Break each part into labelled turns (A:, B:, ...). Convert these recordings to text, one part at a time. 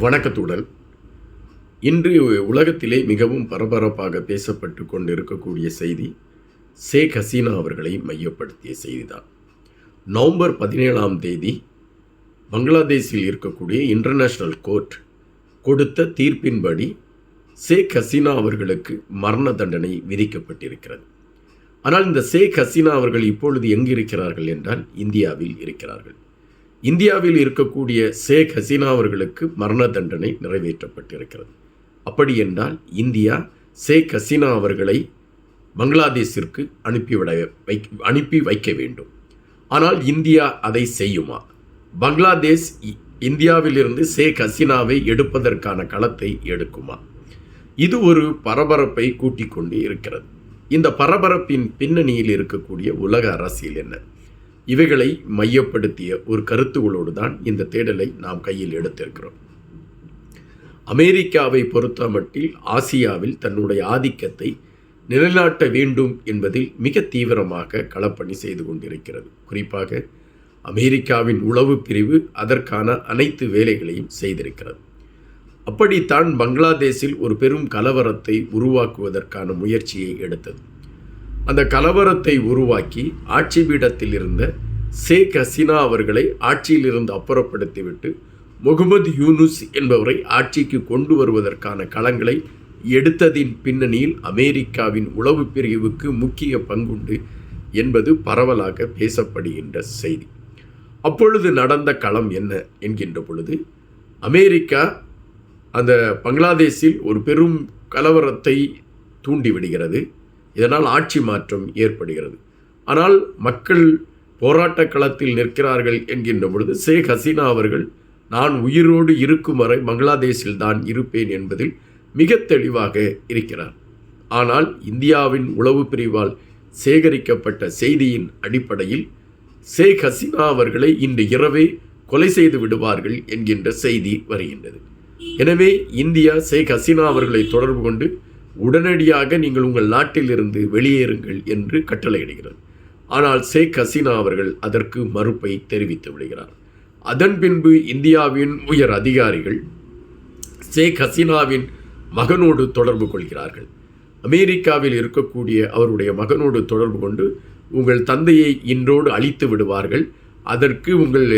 A: வணக்கத்துடன் இன்று உலகத்திலே மிகவும் பரபரப்பாக பேசப்பட்டு கொண்டிருக்கக்கூடிய செய்தி ஷேக் ஹசீனா அவர்களை மையப்படுத்திய செய்திதான். நவம்பர் பதினேழாம் தேதி பங்களாதேஷில் இருக்கக்கூடிய இன்டர்நேஷ்னல் கோர்ட் கொடுத்த தீர்ப்பின்படி ஷேக் ஹசீனா அவர்களுக்கு மரண தண்டனை விதிக்கப்பட்டிருக்கிறது. ஆனால் இந்த ஷேக் ஹசீனா அவர்கள் இப்பொழுது எங்கு இருக்கிறார்கள் என்றால் இந்தியாவில் இருக்கிறார்கள். இந்தியாவில் இருக்கக்கூடிய ஷேக் ஹசீனா அவர்களுக்கு மரண தண்டனை நிறைவேற்றப்பட்டிருக்கிறது. அப்படி என்றால் இந்தியா ஷேக் ஹசீனா அவர்களை பங்களாதேஷிற்கு அனுப்பிவிட வை அனுப்பி வைக்க வேண்டும். ஆனால் இந்தியா அதை செய்யுமா? பங்களாதேஷ் இ- இந்தியாவிலிருந்து ஷேக் ஹசீனாவை எடுப்பதற்கான களத்தை எடுக்குமா? இது ஒரு பரபரப்பை கூட்டிக் கொண்டு இருக்கிறது. இந்த பரபரப்பின் பின்னணியில் இருக்கக்கூடிய உலக அரசியல் என்ன? இவைகளை மையப்படுத்திய ஒரு கருத்துகளோடு தான் இந்த தேடலை நாம் கையில் எடுத்திருக்கிறோம். அமெரிக்காவை பொறுத்தமட்டில் ஆசியாவில் தன்னுடைய ஆதிக்கத்தை நிலைநாட்ட வேண்டும் என்பதில் மிக தீவிரமாக களப்பணி செய்து கொண்டிருக்கிறது. குறிப்பாக அமெரிக்காவின் உளவு பிரிவு அதற்கான அனைத்து வேலைகளையும் செய்திருக்கிறது. அப்படித்தான் பங்களாதேஷில் ஒரு பெரும் கலவரத்தை உருவாக்குவதற்கான முயற்சியை எடுத்தது. அந்த கலவரத்தை உருவாக்கி ஆட்சி பீடத்தில் இருந்த ஷேக் ஹசீனா அவர்களை ஆட்சியிலிருந்து அப்புறப்படுத்திவிட்டு முகமது யூனுஸ் என்பவரை ஆட்சிக்கு கொண்டு வருவதற்கான களங்களை எடுத்ததின் பின்னணியில் அமெரிக்காவின் உளவு பிரிவுக்கு முக்கிய பங்குண்டு என்பது பரவலாக பேசப்படுகின்ற செய்தி. அப்பொழுது நடந்த களம் என்ன என்கின்ற பொழுது அமெரிக்கா அந்த பங்களாதேஷில் ஒரு பெரும் கலவரத்தை தூண்டிவிடுகிறது. இதனால் ஆட்சி மாற்றம் ஏற்படுகிறது. ஆனால் மக்கள் போராட்ட களத்தில் நிற்கிறார்கள் என்கின்ற பொழுது ஷேக் ஹசீனா அவர்கள் நான் உயிரோடு இருக்கும் வரை பங்களாதேஷில் தான் இருப்பேன் என்பதில் மிக தெளிவாக இருக்கிறார். ஆனால் இந்தியாவின் உளவு பிரிவால் சேகரிக்கப்பட்ட செய்தியின் அடிப்படையில் ஷேக் ஹசீனா அவர்களை இன்று இரவே கொலை செய்து விடுவார்கள் என்கின்ற செய்தி வருகின்றது. எனவே இந்தியா ஷேக் ஹசீனா அவர்களை தொடர்பு கொண்டு உடனடியாக நீங்கள் உங்கள் நாட்டிலிருந்து வெளியேறுங்கள் என்று கட்டளையிடுகிறது. ஆனால் ஷேக் ஹசீனா அவர்கள் அதற்கு மறுப்பை தெரிவித்து விடுகிறார். அதன் பின்பு இந்தியாவின் உயர் அதிகாரிகள் ஷேக் ஹசீனாவின் மகனோடு தொடர்பு கொள்கிறார்கள். அமெரிக்காவில் இருக்கக்கூடிய அவருடைய மகனோடு தொடர்பு கொண்டு உங்கள் தந்தையை இன்றோடு அழித்து விடுவார்கள். அதற்கு உங்கள்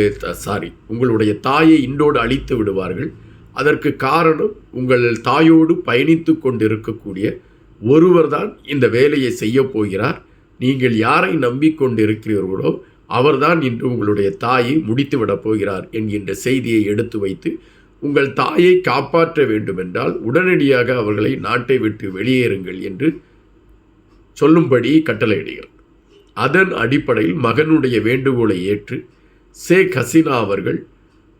A: சாரி உங்களுடைய தாயை இன்றோடு அழித்து விடுவார்கள். அதற்கு காரணம் உங்கள் தாயோடு பயணித்து கொண்டிருக்கக்கூடிய ஒருவர்தான் இந்த வேலையை செய்ய போகிறார். நீங்கள் யாரை நம்பிக்கொண்டிருக்கிறீர்களோ அவர்தான் இன்று உங்களுடைய தாயை முடித்துவிடப் போகிறார் என்கின்ற செய்தியை எடுத்து வைத்து உங்கள் தாயை காப்பாற்ற வேண்டுமென்றால் உடனடியாக அவர்களை நாட்டை விட்டு வெளியேறுங்கள் என்று சொல்லும்படி கட்டளையிடுகிறார் அதன் அடிப்படையில் மகனுடைய வேண்டுகோளை ஏற்று ஷேக் ஹசீனா அவர்கள்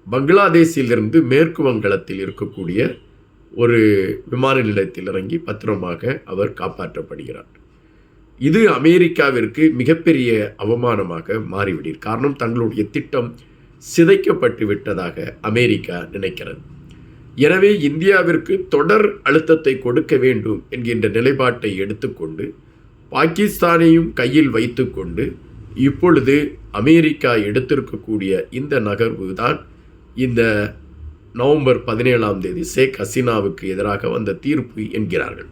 A: பங்களாதேஷிலிருந்து மேற்கு வங்காளத்தில் இருக்கக்கூடிய ஒரு விமான நிலையத்தில் இறங்கி பத்திரமாக அவர் காப்பாற்றப்படுகிறார். இது அமெரிக்காவிற்கு மிகப்பெரிய அவமானமாக மாறிவிடும் காரணம் தங்களுடைய திட்டம் சிதைக்கப்பட்டு விட்டதாக அமெரிக்கா நினைக்கிறது. எனவே இந்தியாவிற்கு தொடர் அழுத்தத்தை கொடுக்க வேண்டும் என்கின்ற நிலைப்பாட்டை எடுத்துக்கொண்டு பாகிஸ்தானையும் கையில் வைத்துக்கொண்டு இப்பொழுது அமெரிக்கா எடுத்திருக்கக்கூடிய இந்த நகர்வு தான் இந்த நவம்பர் பதினேழாம் தேதி ஷேக் ஹசீனாவுக்கு எதிராக வந்த தீர்ப்பு என்கிறார்கள்.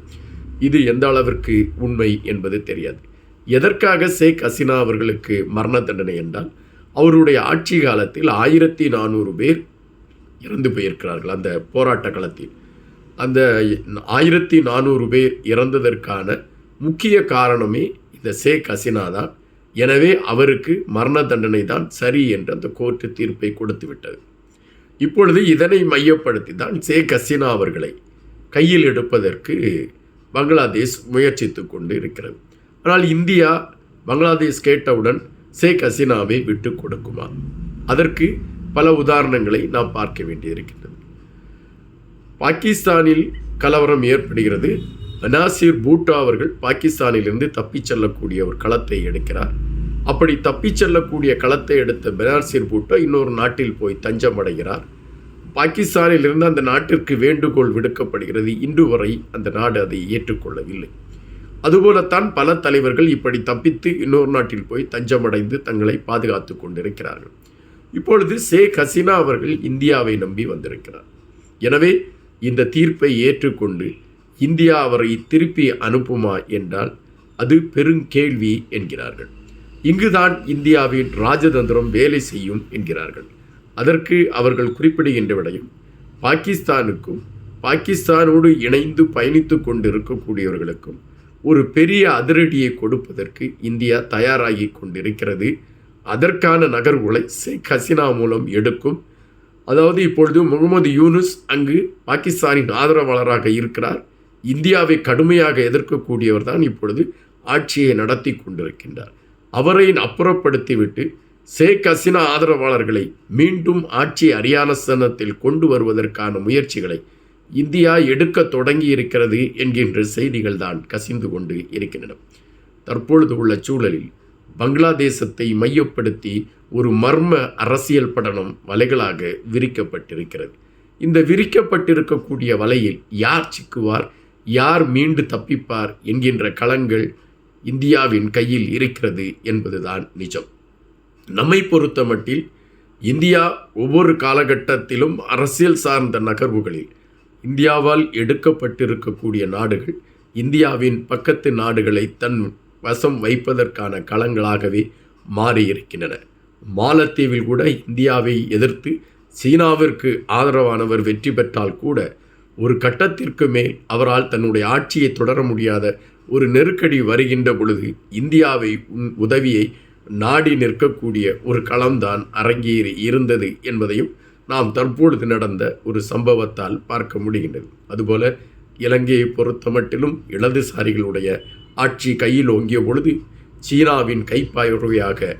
A: இது எந்த அளவிற்கு உண்மை என்பது தெரியாது. எதற்காக ஷேக் ஹசீனா அவர்களுக்கு மரண தண்டனை என்றால் அவருடைய ஆட்சி காலத்தில் ஆயிரத்தி நானூறு பேர் இறந்து போயிருக்கிறார்கள் அந்த போராட்ட களத்தில். அந்த ஆயிரத்தி நானூறு பேர் இறந்ததற்கான முக்கிய காரணமே இந்த ஷேக் ஹசீனா தான். எனவே அவருக்கு மரண தண்டனை தான் சரி என்று அந்த கோர்ட்டு தீர்ப்பை கொடுத்து விட்டது இப்பொழுது இதனை மையப்படுத்தி தான் ஷேக் ஹசீனா அவர்களை கையில் எடுப்பதற்கு பங்களாதேஷ் முயற்சித்து கொண்டு இருக்கிறது ஆனால் இந்தியா பங்களாதேஷ் கேட்டவுடன் ஷேக் ஹசீனாவை விட்டு கொடுக்குமா? அதற்கு பல உதாரணங்களை நாம் பார்க்க வேண்டியிருக்கின்றது. பாகிஸ்தானில் கலவரம் ஏற்படுகிறது. நாசிர் பூட்டா அவர்கள் பாகிஸ்தானிலிருந்து தப்பிச் செல்லக்கூடிய ஒரு களத்தை எடுக்கிறார். அப்படி தப்பிச் செல்லக்கூடிய களத்தை எடுத்த பெனாசிர் பூட்டோ இன்னொரு நாட்டில் போய் தஞ்சம் அடைகிறார். பாகிஸ்தானிலிருந்து அந்த நாட்டிற்கு வேண்டுகோள் விடுக்கப்படுகிறது. இன்று வரை அந்த நாடு அதை ஏற்றுக்கொள்ளவில்லை. அதுபோலத்தான் பல தலைவர்கள் இப்படி தப்பித்து இன்னொரு நாட்டில் போய் தஞ்சமடைந்து தங்களை பாதுகாத்து கொண்டிருக்கிறார்கள். இப்பொழுது ஷேக் ஹசீனா அவர்கள் இந்தியாவை நம்பி வந்திருக்கிறார். எனவே இந்த தீர்ப்பை ஏற்றுக்கொண்டு இந்தியா அவரை திருப்பி அனுப்புமா என்றால் அது பெருங்கேள்வி என்கிறார்கள். இங்குதான் இந்தியாவின் ராஜதந்திரம் வேலை செய்யும் என்கிறார்கள். அதற்கு அவர்கள் குறிப்பிடுகின்ற விடையும் பாகிஸ்தானுக்கும் பாகிஸ்தானோடு இணைந்து பயணித்து கொண்டிருக்கக்கூடியவர்களுக்கும் ஒரு பெரிய அதிரடியை கொடுப்பதற்கு இந்தியா தயாராகி கொண்டிருக்கிறது. அதற்கான நகர்வுகளை ஷேக் ஹசீனா மூலம் எடுக்கும். அதாவது இப்பொழுது முகமது யூனுஸ் அங்கு பாகிஸ்தானின் ஆதரவாளராக இருக்கிறார். இந்தியாவை கடுமையாக எதிர்க்கக்கூடியவர் தான் இப்பொழுது ஆட்சியை நடத்தி கொண்டிருக்கின்றார். அவரை அப்புறப்படுத்திவிட்டு ஷேக் ஹசினா ஆதரவாளர்களை மீண்டும் ஆட்சி அரியானசனத்தில் கொண்டு வருவதற்கான முயற்சிகளை இந்தியா எடுக்க தொடங்கி இருக்கிறது என்கின்ற செய்திகள் தான் கசிந்து கொண்டு இருக்கின்றன. தற்பொழுது உள்ள சூழலில் பங்களாதேசத்தை மையப்படுத்தி ஒரு மர்ம அரசியல் படனம் வலைகளாக விரிக்கப்பட்டிருக்கிறது. இந்த விரிக்கப்பட்டிருக்கக்கூடிய வலையில் யார் சிக்குவார் யார் மீண்டு தப்பிப்பார் என்கின்ற களங்கள் இந்தியாவின் கையில் இருக்கிறது என்பதுதான் நிஜம். நம்மை பொறுத்த மட்டில் இந்தியா ஒவ்வொரு காலகட்டத்திலும் அரசியல் சார்ந்த நகர்வுகளில் இந்தியாவால் எடுக்கப்பட்டிருக்கக்கூடிய நாடுகள் இந்தியாவின் பக்கத்து நாடுகளை தன் வசம் வைப்பதற்கான களங்களாகவே மாறியிருக்கின்றன. மாலத்தீவில் கூட இந்தியாவை எதிர்த்து சீனாவிற்கு ஆதரவானவர் வெற்றி பெற்றால் கூட ஒரு கட்டத்திற்கு மேல் அவரால் தன்னுடைய ஆட்சியை தொடர முடியாத ஒரு நெருக்கடி வருகின்ற பொழுது இந்தியாவை உன் உதவியை நாடி நிற்கக்கூடிய ஒரு களம்தான் அரங்கேறி இருந்தது என்பதையும் நாம் தற்பொழுது நடந்த ஒரு சம்பவத்தால் பார்க்க முடிகின்றது. அதுபோல இலங்கையை பொறுத்தமட்டிலும் இடதுசாரிகளுடைய ஆட்சி கையில் ஓங்கிய பொழுது சீனாவின் கைப்பாயுறையாக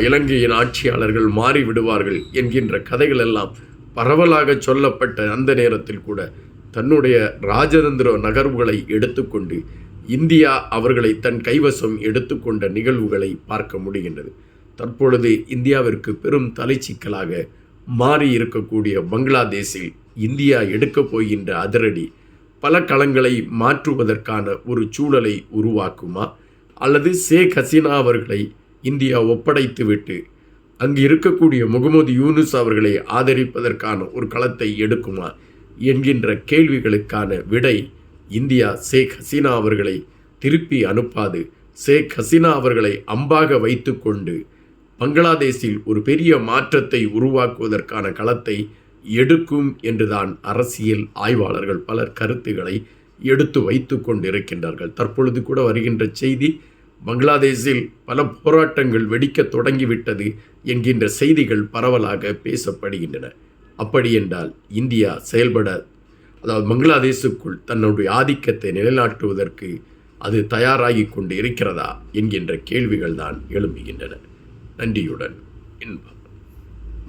A: இலங்கையின் ஆட்சியாளர்கள் மாறிவிடுவார்கள் என்கின்ற கதைகள் எல்லாம் பரவலாக சொல்லப்பட்ட அந்த நேரத்தில் கூட தன்னுடைய ராஜதந்திர நகர்வுகளை எடுத்துக்கொண்டு இந்தியா அவர்களை தன் கைவசம் எடுத்துக்கொண்ட நிகழ்வுகளை பார்க்க முடிகின்றது. தற்பொழுது இந்தியாவிற்கு பெரும் தலைச்சிக்கலாக மாறி இருக்கக்கூடிய பங்களாதேஷில் இந்தியா எடுக்கப் போகின்ற அதிரடி பல களங்களை மாற்றுவதற்கான ஒரு சூழலை உருவாக்குமா? அல்லது ஷேக் ஹசீனா அவர்களை இந்தியா ஒப்படைத்துவிட்டு அங்கு இருக்கக்கூடிய முகமது யூனுஸ் அவர்களை ஆதரிப்பதற்கான ஒரு களத்தை எடுக்குமா? என்கின்ற கேள்விகளுக்கான விடை இந்தியா ஷேக் ஹசீனா அவர்களை திருப்பி அனுப்பாது. ஷேக் ஹசீனா அவர்களை அம்பாக வைத்துக்கொண்டு பங்களாதேஷில் ஒரு பெரிய மாற்றத்தை உருவாக்குவதற்கான களத்தை எடுக்கும் என்றுதான் அரசியல் ஆய்வாளர்கள் பலர் கருத்துக்களை எடுத்து வைத்து கொண்டிருக்கின்றார்கள். தற்பொழுது கூட வருகின்ற செய்தி பங்களாதேஷில் பல போராட்டங்கள் வெடிக்க தொடங்கிவிட்டது என்கின்ற செய்திகள் பரவலாக பேசப்படுகின்றன. அப்படியென்றால் இந்தியா செயல்பட அதாவது பங்களாதேஷுக்குள் தன்னுடைய ஆதிக்கத்தை நிலைநாட்டுவதற்கு அது தயாராகி கொண்டு இருக்கிறதா என்கின்ற கேள்விகள் தான் எழும்புகின்றன. நன்றியுடன் இன்பம்.